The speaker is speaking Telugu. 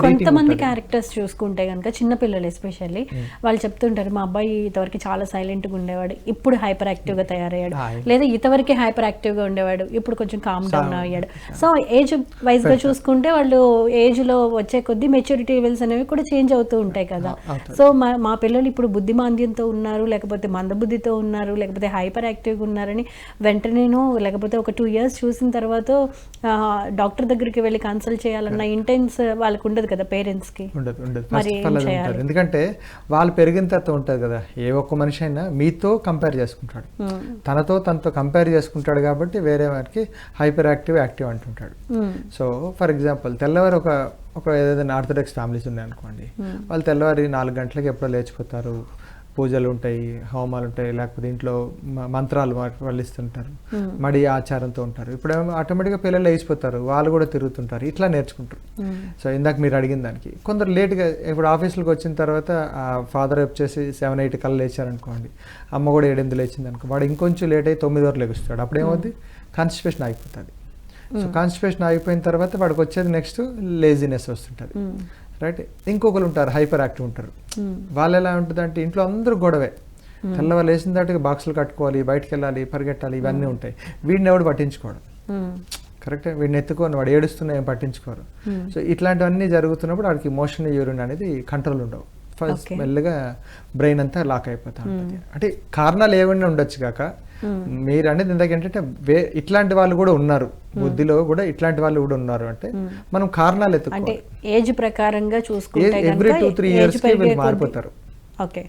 కొంతమంది క్యారెక్టర్స్ చూసుకుంటే కనుక చిన్నపిల్లలు ఎస్పెషల్లీ వాళ్ళు చెప్తుంటారు మా అబ్బాయి ఇంతవరకు చాలా సైలెంట్గా ఉండేవాడు ఇప్పుడు హైపర్ యాక్టివ్గా తయారయ్యాడు. Ah, లేదా ఇంతవరకు హైపర్ యాక్టివ్గా ఉండేవాడు ఇప్పుడు కొంచెం కామ్ డౌన్ అయ్యాడు. సో ఏజ్ వైజ్గా చూసుకుంటే వాళ్ళు ఏజ్లో వచ్చే కొద్దీ మెచ్యూరిటీ లెవెల్స్ అనేవి కూడా చేంజ్ అవుతూ ఉంటాయి కదా. సో మా మా పిల్లలు ఇప్పుడు బుద్ధిమాంద్యంతో ఉన్నారు లేకపోతే మందబుద్ధితో ఉన్నారు లేకపోతే హైపర్ యాక్టివ్గా ఉన్నారని వెంటనేనో లేకపోతే ఒక టూ ఇయర్స్ చూసిన తర్వాత డాక్టర్ దగ్గరికి వెళ్ళి కన్సల్ట్ చేయాలన్న ఇంటెన్స్ వాళ్ళకి ఉండదు కదా పేరెంట్స్కి. ఉండదు ఉండదు. మరి ఫస్ట్ ఆఫ్ ఆల్ ఏం అది చేయాలి? ఉంటుంది. ఎందుకంటే వాళ్ళు పెరిగిన తర్వాత ఉంటుంది కదా ఏ ఒక్క మనిషి అయినా మీతో కంపేర్ చేసుకుంటాడు. తనతో తనతో కంపేర్ చేసుకుంటాడు కాబట్టి వేరే వారికి హైపర్ యాక్టివ్ యాక్టివ్ అంటుంటాడు సో ఫర్ ఎగ్జాంపుల్ తెల్లవారు ఒక ఒక ఏదైనా ఆర్థోడాక్స్ ఫ్యామిలీస్ ఉన్నాయి అనుకోండి. వాళ్ళు తెల్లవారి నాలుగు గంటలకు ఎప్పుడో లేచిపోతారు. పూజలు ఉంటాయి హోమాలు ఉంటాయి లేకపోతే ఇంట్లో మంత్రాలు వాళ్ళు ఇస్తుంటారు మడి ఆచారంతో ఉంటారు. ఇప్పుడు ఆటోమేటిక్గా పిల్లలు లేచిపోతారు. వాళ్ళు కూడా తిరుగుతుంటారు. ఇట్లా నేర్చుకుంటారు. సో ఇందాక మీరు అడిగిన దానికి కొందరు లేట్గా ఇప్పుడు ఆఫీసులకు వచ్చిన తర్వాత ఫాదర్ వచ్చేసి సెవెన్ ఎయిట్ కల్లా లేచారనుకోండి అమ్మ కూడా ఏడెనిమిది లేచింది అనుకో వాడు ఇంకొంచెం లేట్ అయ్యి తొమ్మిది వరకు లెగుస్తాడు. అప్పుడు ఏమవుతుంది కాన్స్టిపేషన్ ఆగిపోతుంది. సో కాన్స్టిపేషన్ ఆగిపోయిన తర్వాత వాడికి వచ్చేది నెక్స్ట్ లేజినెస్ వస్తుంటుంది. రైట్? ఇంకొకరు ఉంటారు హైపర్ యాక్టివ్ ఉంటారు. వాళ్ళు ఎలా ఉంటుంది అంటే ఇంట్లో అందరూ గొడవే. తెల్లవారు లేచిన దాటికి బాక్సులు కట్టుకోవాలి బయటకు వెళ్ళాలి పరిగెట్టాలి ఇవన్నీ ఉంటాయి. వీడిని ఎవడు పట్టించుకోవడం కరెక్ట్? వీడిని ఎత్తుకొని వాడు ఏడుస్తున్నా ఏం పట్టించుకోరు. సో ఇట్లాంటివన్నీ జరుగుతున్నప్పుడు వాడికి ఇమోషనల్ యూరిన్ అనేది కంట్రోల్ ఉండవు. ఫస్ట్. మెల్లగా బ్రెయిన్ అంతా లాక్ అయిపోతా ఉంటుంది. అంటే కారణాలు ఏమైనా ఉండొచ్చు కాక మీరు అనేది ఇందాక ఏంటంటే వే ఇట్లాంటి వాళ్ళు కూడా ఉన్నారు. బుద్ధిలో కూడా ఇట్లాంటి వాళ్ళు కూడా ఉన్నారు అంటే మనం కారణాలు అంటే ఎత్తుకోవాలి ఏజ్ ప్రకారంగా చూసుకుంటే ఎవ్రీ టూ త్రీ ఇయర్స్ మారిపోతారు. ఓకే.